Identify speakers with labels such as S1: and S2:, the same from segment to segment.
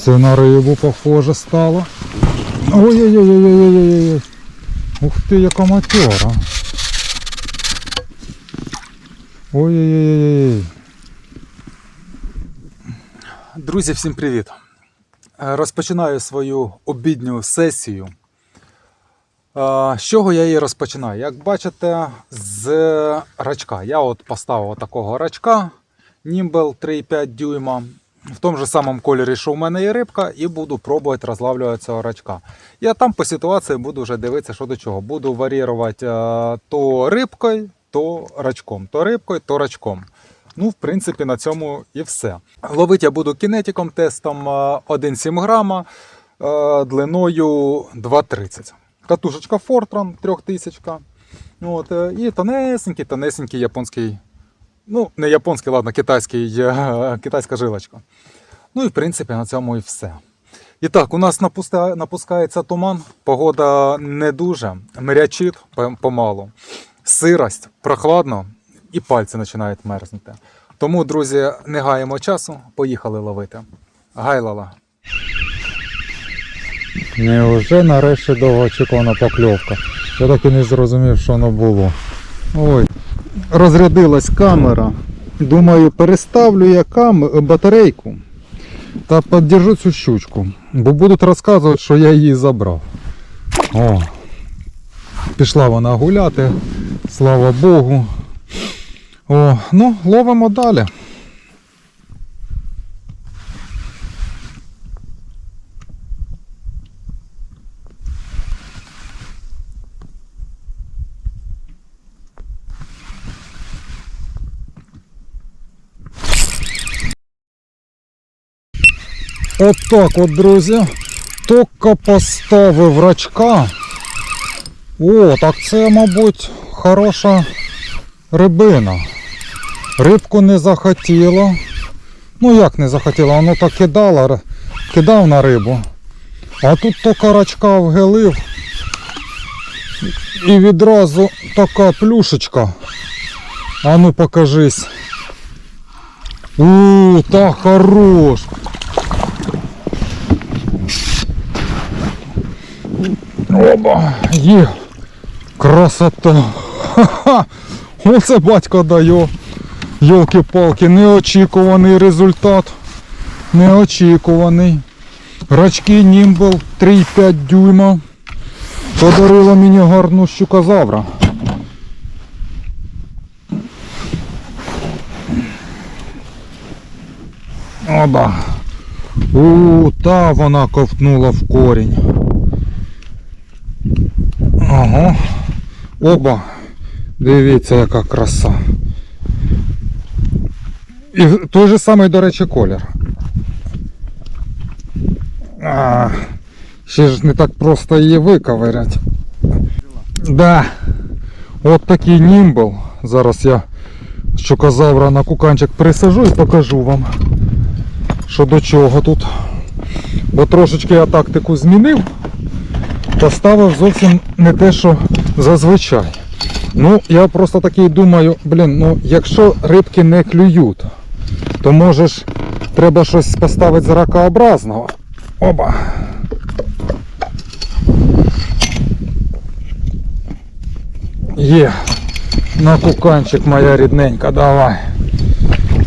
S1: Це на рибу похоже стало. Ой-ой-ой-ой-ой-ой-ой. Ух ти, яка матьора. Ой-ой-ой-ой. Друзі, всім привіт! Е, Розпочинаю свою обідню сесію. Е, З чого я її розпочинаю? Як бачите, з рачка. Я от поставив такого рачка Nimble 3,5 дюйма. В тому ж самому кольорі, що в мене є рибка, і буду пробувати розлавлювати цього рачка. Я там по ситуації буду вже дивитися, що до чого. Буду варіювати е, то рибкою, то рачком, то рибкою, то рачком. Ну, в принципі, на цьому і все. Ловити я буду кінетиком тестом е, 1,7 грама е, длиною 2,30. Катушечка Fortran 3000. От, е, і тонесенький, тонесенький японський. Ну, не японський, ладно, китайський, е, китайська жилочка. Ну і в принципі на цьому і все. І так, у нас напускається туман, погода не дуже, мрячить помалу, сирость, прохладно і пальці починають мерзнути. Тому, друзі, не гаємо часу, поїхали ловити. Гайлала. Невже нарешті довгоочікувана покльовка. Я так і не зрозумів, що воно було. Ой, розрядилась камера. Думаю, переставлю я кам... батарейку та піддержу цю щучку. Бо будуть розказувати, що я її забрав. О, пішла вона гуляти, слава Богу. О, ну, ловимо далі. От так от, друзі. Тільки поставив рачка. О, так це, мабуть, хороша рибина. Рибку не захотіло. Ну як не захотіло, воно так кидало, кидав на рибу. А тут тільки рачка вгелив. І відразу така плюшечка. А ну покажись. У, та хорош. Оба, є. Красота. Ха-ха. Оце батько дає. Йолки-палки, неочікуваний результат. Неочікуваний. Рачки Nimble 3,5 дюйма. Подарила мені гарну щукозавра. Оба. У, та вона ковтнула в корінь. Ага. Оба. Дивіться, яка краса. І той же самий, до речі, колір. А, ще ж не так просто її виковирять. Да. От такий німбл. Зараз я щукозавра на куканчик присажу і покажу вам, що до чого тут. Бо трошечки я тактику змінив. Поставив зовсім не те, що зазвичай. Ну, я просто такий думаю, блін, ну якщо рибки не клюють, то може ж треба щось поставити з ракообразного. Оба. Є. На куканчик моя рідненька, давай.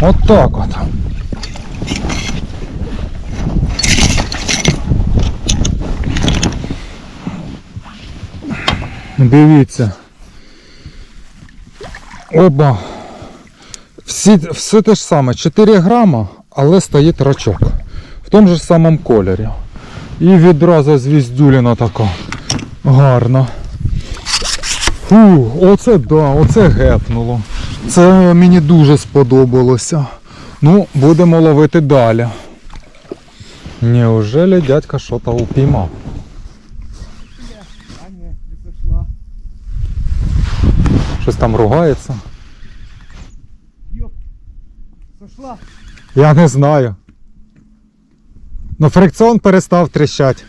S1: От так от. Дивіться. Оба. Всі, все те ж саме, 4 грама, але стоїть рачок. В тому ж самому кольорі. І відразу звіздюліна така. Гарна. Фу, оце да, оце гепнуло. Це мені дуже сподобалося. Ну, будемо ловити далі. Неужели дядька що-то упіймав?
S2: А ні, не зайшла.
S1: Щось там ругається.
S2: Йоп. Зайшла.
S1: Я не знаю. Ну фрикціон перестав тріщати.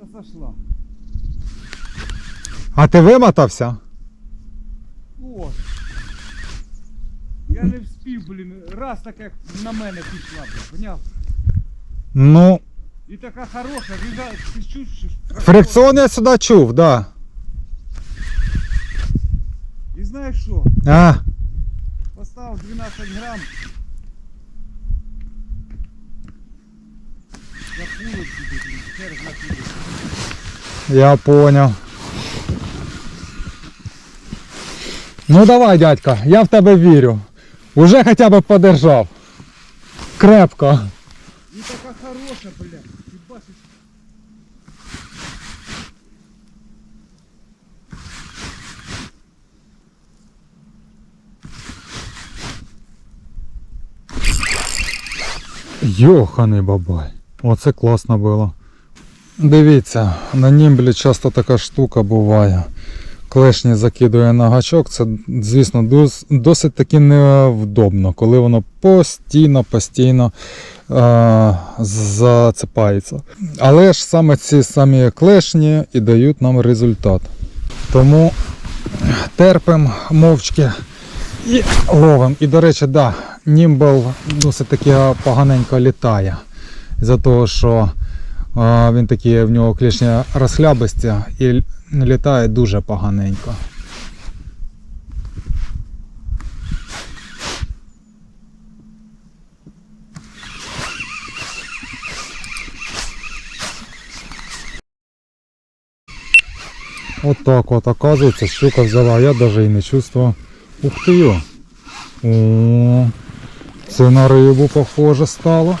S2: Та зайшла.
S1: А ти вимотався?
S2: О. Я не вспів, блін. Раз так як на мене пішла, блін. Поняв?
S1: Ну,
S2: И такая хорошая, ты, за- ты чувствуешь?
S1: фрикціон я сюди чув, да.
S2: знаєш що?
S1: А.
S2: Поставил 12 грамм.
S1: Я понял. Ну давай, дядька, я в тебе верю. Уже хотя бы подержав. Крепко.
S2: І така хороша, блядь. Ти бачиш?
S1: Йоханий бабай. Оце класно було. Дивіться, на німблі часто така штука буває. Клешні закидує на гачок. Це, звісно, досить таки невдобно, коли воно постійно, постійно е- зацепається. Але ж саме ці самі клешні і дають нам результат. Тому терпимо мовчки і ловим. І, до речі, да, німбл досить таки поганенько літає. За того, що а, він такі в нього клішні розхлябисті і літає дуже поганенько. От так от, оказується, щука взяла, я навіть і не чувствував. Ух ти. О, це на рибу похоже стало.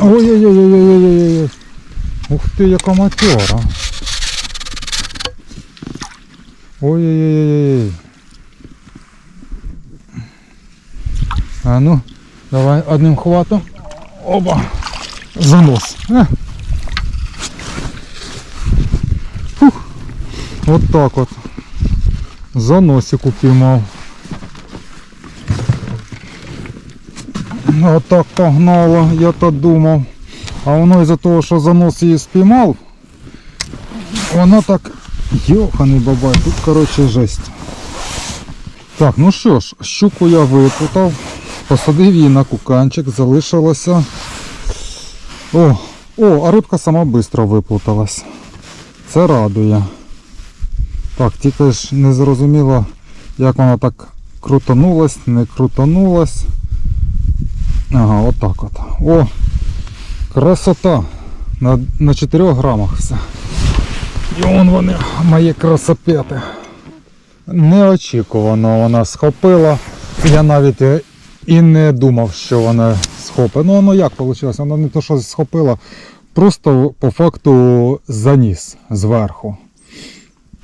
S1: Ой-ой-ой-ой-ой-ой-ой. Ух ти, яка матьора. Ой-ой-ой-ой. А ну, давай одним хватом. Оба. Занос. Е. Фух. От так от. Заносик упіймав. Отак погнало, я то думав. А воно із-за того, що занос її спіймав, воно так. Йоханий бабай, тут коротше жесть. Так, ну що ж, щуку я випутав, посадив її на куканчик, залишилося. О, о, а рибка сама швидко виплуталась. Це радує. Так, тільки ж не зрозуміло, як вона так крутанулась, не крутанулась. Ага, отак от. О, красота. На, на 4 грамах все. І вон вони, мої красопети. Неочікувано вона схопила. Я навіть е, і не думав, що вона схопить. Ну воно як вийшло? Вона не то, що схопила, просто по факту заніс зверху.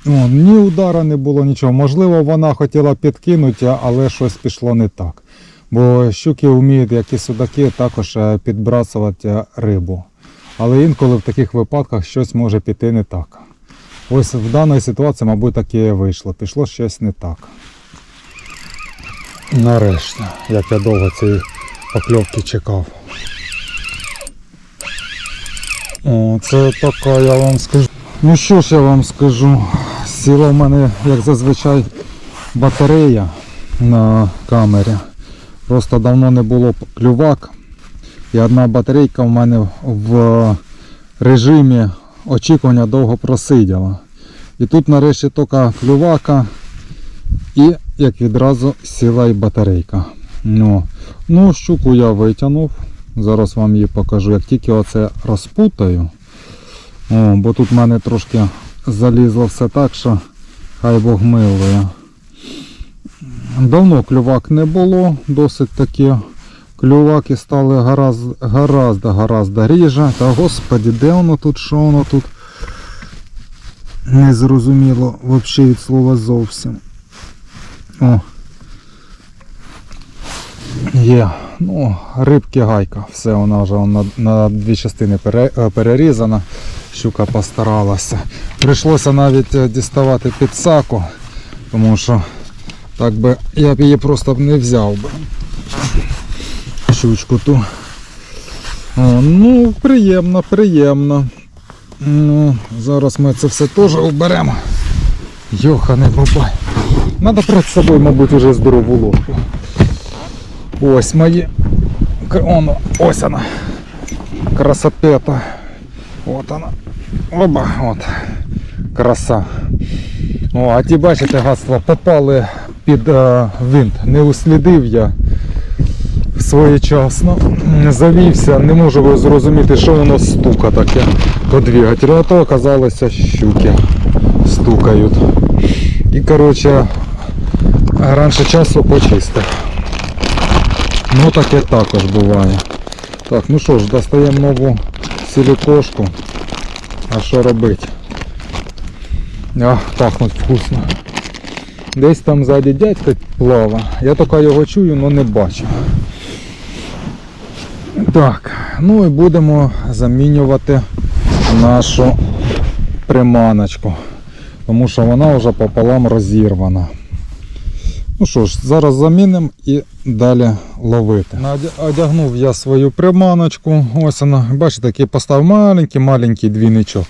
S1: О, ні удара не було нічого. Можливо, вона хотіла підкинути, але щось пішло не так. Бо щуки вміють, як і судаки, також е, підбрасувати рибу. Але інколи в таких випадках щось може піти не так. Ось в даній ситуації, мабуть, так і вийшло. Пішло щось не так. Нарешті, як я довго цієї покльовки чекав. О, це така, я вам скажу. Ну що ж я вам скажу? Сіла в мене, як зазвичай, батарея на камері. Просто давно не було клювак. І одна батарейка в мене в режимі очікування довго просиділа. І тут нарешті тільки клювака і як відразу сіла і батарейка. Ну, ну щуку я витягнув. Зараз вам її покажу. Як тільки оце розпутаю. О, бо тут в мене трошки залізло все так, що хай Бог милує. Давно клювак не було, досить таки клюваки стали гаразд, гаразд, гаразд ріже. Та господі, де воно тут, що воно тут? Не зрозуміло взагалі від слова зовсім. О. Є. Ну, рибки гайка. Все, вона вже на, на дві частини е, перерізана. Щука постаралася. Прийшлося навіть е, діставати підсаку, тому що так би я б її просто б не взяв би. Щучку ту. О, ну, приємно, приємно. Ну, зараз ми це все теж оберемо. Йоханий бабай. Надо брати з собою, мабуть, уже здорову ложку. Ось мої. Оно, ось вона. Красопета. От вона. Оба, от. Краса. О, а ті бачите, гаства попали під е, винт. Не услідив я своєчасно. Завівся, не можу зрозуміти, що воно стука таке по двигателю. А то оказалося щуки стукають. І коротше, раніше часу почистив. Ну таке також буває. Так, ну що ж, достаємо нову силікошку. А що робити? А, пахнуть вкусно. Десь там ззаді дядько плава. Я тільки його чую, але не бачу. Так, ну і будемо замінювати нашу приманочку. Тому що вона вже пополам розірвана. Ну що ж, зараз замінимо і далі ловити. Одягнув я свою приманочку. Ось вона, бачите, такий поставив маленький, маленький двійничок.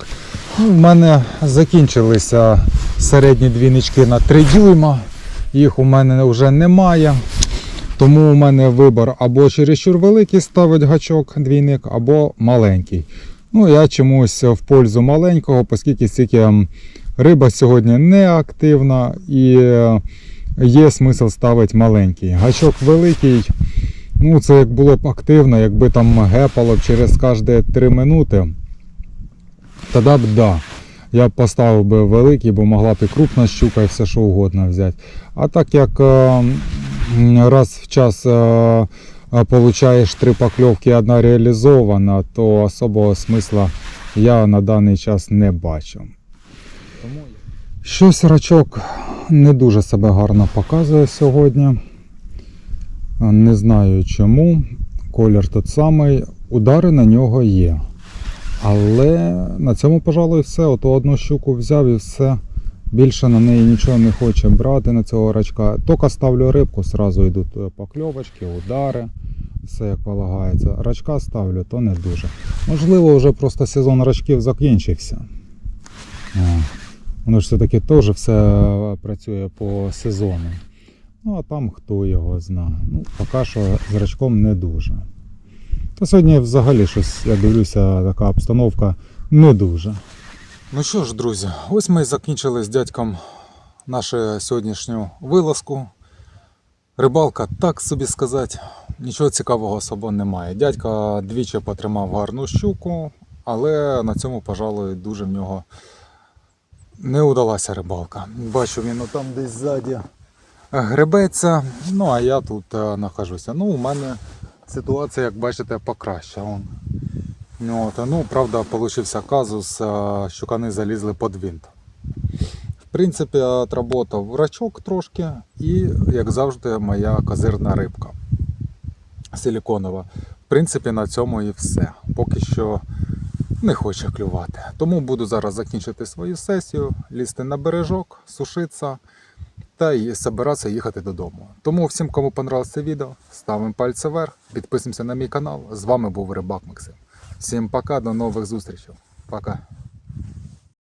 S1: В мене закінчилися середні двійнички на 3 дюйма. Їх у мене вже немає. Тому у мене вибір або чересчур великий ставить гачок двійник, або маленький. Ну, я чомусь в пользу маленького, оскільки стільки риба сьогодні не активна і е, є смисл ставити маленький. Гачок великий. Ну, це як було б активно, якби там гепало через кожні 3 минути. Тоді б да. Я б поставив би великий, бо могла б і крупна щука, і все що угодно взяти. А так як е, раз в час е, е, получаєш три покльовки і одна реалізована, то особого смисла я на даний час не бачу. Щось рачок не дуже себе гарно показує сьогодні. Не знаю чому. Колір тот самий, удари на нього є. Але на цьому, пожалуй, все. Ото одну щуку взяв і все. Більше на неї нічого не хоче брати на цього рачка. Тільки ставлю рибку, одразу йдуть е, покльовочки, удари, все як полагається. Рачка ставлю, то не дуже. Можливо, вже просто сезон рачків закінчився. Воно ж все-таки теж все працює по сезону. Ну, а там хто його зна. Ну, поки що з рачком не дуже. Та сьогодні взагалі щось, я дивлюся, така обстановка не дуже. Ну що ж, друзі, ось ми закінчили з дядьком нашу сьогоднішню вилазку. Рибалка, так собі сказати, нічого цікавого особо немає. Дядька двічі потримав гарну щуку, але на цьому, пожалуй, дуже в нього не удалася рибалка. Бачу, він там десь ззаді гребеться, ну а я тут е, нахожуся. Ну, у мене ситуація, як бачите, покраща. Ну, ну, правда, получився казус, щукани залізли під винт. В принципі, отработав рачок трошки і, як завжди, моя козирна рибка силіконова. В принципі, на цьому і все. Поки що не хоче клювати. Тому буду зараз закінчити свою сесію, лізти на бережок, сушитися та і збиратися їхати додому. Тому всім, кому понравилось це відео, ставимо пальці вверх, підписуємося на мій канал. З вами був Рибак Максим. Всім пока, до нових зустрічей. Пока.